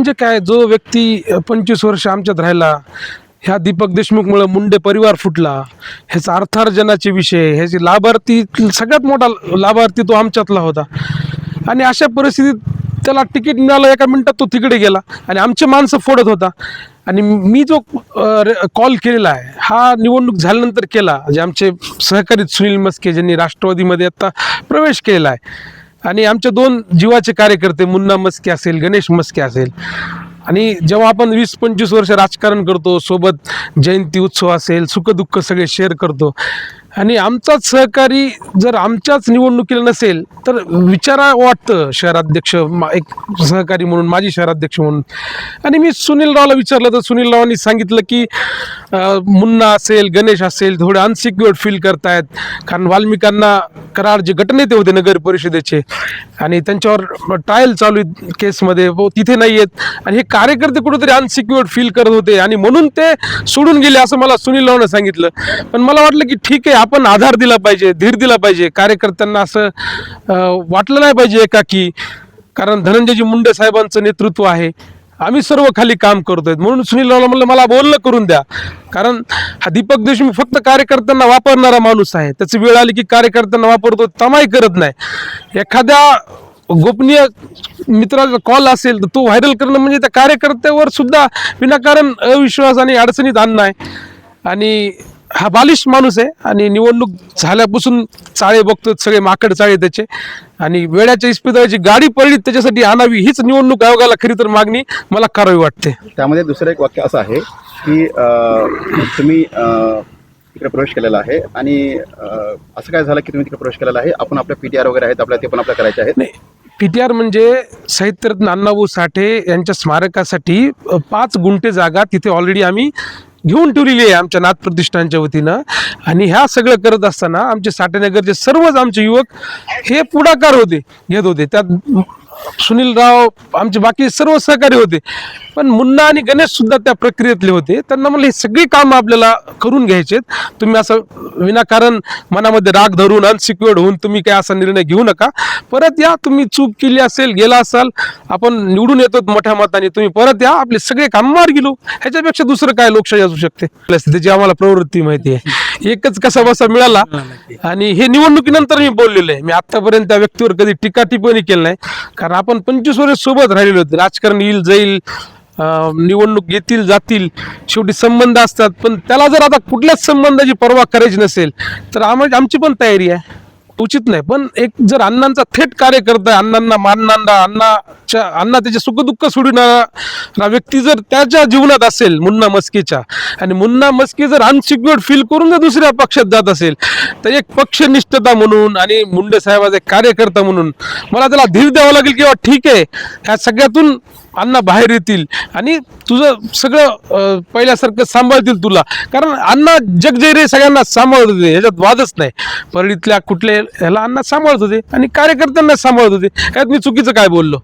म्हणजे काय? जो व्यक्ती पंचवीस वर्ष आमच्यात राहिला ह्या दीपक देशमुखमुळे मुंडे परिवार फुटला ह्याचा अर्थार्जनाचे विषय ह्याचे लाभार्थी सगळ्यात मोठा लाभार्थी तो आमच्यातला होता. आणि अशा परिस्थितीत त्याला तिकीट मिळालं एका मिनिटात तो तिकडे गेला आणि आमचे माणसं फोडत होता. आणि मी जो कॉल केलेला आहे हा निवडणूक झाल्यानंतर केला जे आमचे सहकारी सुनील मस्के ज्यांनी राष्ट्रवादीमध्ये आता प्रवेश केलेला आहे. आणि आमचे दोन जीवाचे कार्यकर्ते मुन्ना मस्के असेल गणेश मस्के असेल. आणि जेव्हा आपण वीस पंचवीस वर्ष राजकारण करतो सोबत जयंती उत्सव असेल सुखदुःख सगळे शेअर करतो आणि आमचाच सहकारी जर आमच्याच निवडणुकीला नसेल तर विचारा वाटतं शहराध्यक्ष मा- एक सहकारी म्हणून माजी शहराध्यक्ष म्हणून. आणि मी सुनील रावला विचारलं तर सुनील रावांनी सांगितलं की मुन्ना असेल गणेश असेल थोडे अनसिक्युअर्ड फील करतायत. कारण वाल्मिकांना कराड जे गटनेते होते नगर परिषदेचे आणि त्यांच्यावर ट्रायल चालू आहेत केसमध्ये. व तिथे नाही आहेत. आणि हे कार्यकर्ते कुठेतरी अनसिक्युअर्ड फील करत होते. आणि म्हणून ते सोडून गेले असं मला सुनील रावनं सांगितलं. पण मला वाटलं की ठीक आहे आपण आधार दिला पाहिजे धीर दिला पाहिजे. कार्यकर्त्यांना असं वाटलं नाही पाहिजे एकाकी कारण धनंजयजी मुंडे साहेबांचं नेतृत्व आहे. आम्ही सर्व खाली काम करतोय. म्हणून सुनील रावला म्हणलं मला बोलणं करून द्या. कारण हा दीपक देशमुख फक्त कार्यकर्त्यांना वापरणारा माणूस आहे. त्याची वेळ आली की कार्यकर्त्यांना वापरतो तमाही करत नाही. एखाद्या गोपनीय मित्राचा कॉल असेल तर तो व्हायरल करणं म्हणजे त्या कार्यकर्त्यावर सुद्धा विनाकारण अविश्वास आणि अडचणीत आणणं आहे. आणि हा बालिश माणूस आहे आणि निवडणूक झाल्यापासून चाळे बघतो सगळे माकड चाळे त्याचे. आणि वेळाच्या इस्पितळाची गाडी पडली त्याच्यासाठी आणावी हीच निवडणूक आयोगाला खरी तर मागणी मला करावी वाटते. त्यामध्ये दुसरं एक वाक्य असं आहे की तुम्ही तिकडे प्रवेश केलेला आहे आणि असं काय झालं की तुम्ही तिकडे प्रवेश केलेला आहे? आपण आपल्या पी टी आर वगैरे आहेत आपल्याला ते पण आपल्याला करायचे आहेत. नाही पी टी आर म्हणजे साहित्यरत्न अण्णाभाऊ साठे यांच्या स्मारकासाठी पाच गुंठे जागा तिथे ऑलरेडी आम्ही घेऊन ठेवलेली आहे आमच्या नाथ प्रतिष्ठानच्या वतीनं. आणि ह्या सगळं करत असताना आमचे साठेनगरचे सर्वच आमचे युवक हे पुढाकार होते घेत होते. त्यात सुनील राव आमचे बाकी सर्व सहकारी होते. पण मुन्ना आणि गणेश सुद्धा त्या प्रक्रियेतले होते. त्यांना म्हणलं हे सगळी कामं आपल्याला करून घ्यायचेत तुम्ही असं विनाकारण मनामध्ये राग धरून अनसिक्युअर्ड होऊन तुम्ही काय असा निर्णय घेऊ नका. परत या तुम्ही चूक केली असेल गेला असाल आपण निवडून येतो मोठ्या मताने. तुम्ही परत या आपले सगळे काम मार गेलो ह्याच्यापेक्षा दुसरं काय लोकशाही असू शकते? त्याची आम्हाला प्रवृत्ती माहिती आहे. एकच कसा बसा मिळाला. आणि हे निवडणुकीनंतर मी बोललेलो आहे. मी आतापर्यंत त्या व्यक्तीवर कधी टीका टिप्पणी केली नाही. कारण आपण पंचवीस वर्ष सोबत राहिलेलो होते. राजकारण येईल जाईल निवडणूक येतील जातील शेवटी संबंध असतात. पण त्याला जर आता कुठल्याच संबंधाची पर्वा करायची नसेल तर आम्हा आमची पण तयारी आहे. उचित नाही. पण एक जर अण्णांचा थेट कार्यकर्ता आहे अण्णांना मानणारा अण्णाच्या अण्णा त्याचे सुखदुःख सोडणारा व्यक्ती जर त्याच्या जीवनात असेल मुन्ना मस्कीच्या आणि मुन्ना मस्की जर अनसिक्युअर्ड फील करून जर दुसऱ्या पक्षात जात असेल तर एक पक्षनिष्ठता म्हणून आणि मुंडे साहेबाचा एक कार्यकर्ता म्हणून मला त्याला धीर द्यावा लागेल किंवा ठीक आहे ह्या सगळ्यातून अण्णा बाहेर येतील आणि तुझं सगळं पहिल्यासारखं सांभाळतील तुला. कारण अण्णा जग रे सगळ्यांना सांभाळत होते ह्याच्यात वादच नाही. परळीतल्या कुठल्या ह्याला अण्णा सांभाळत होते आणि कार्यकर्त्यांना सांभाळत होते. यात मी चुकीचं काय बोललो?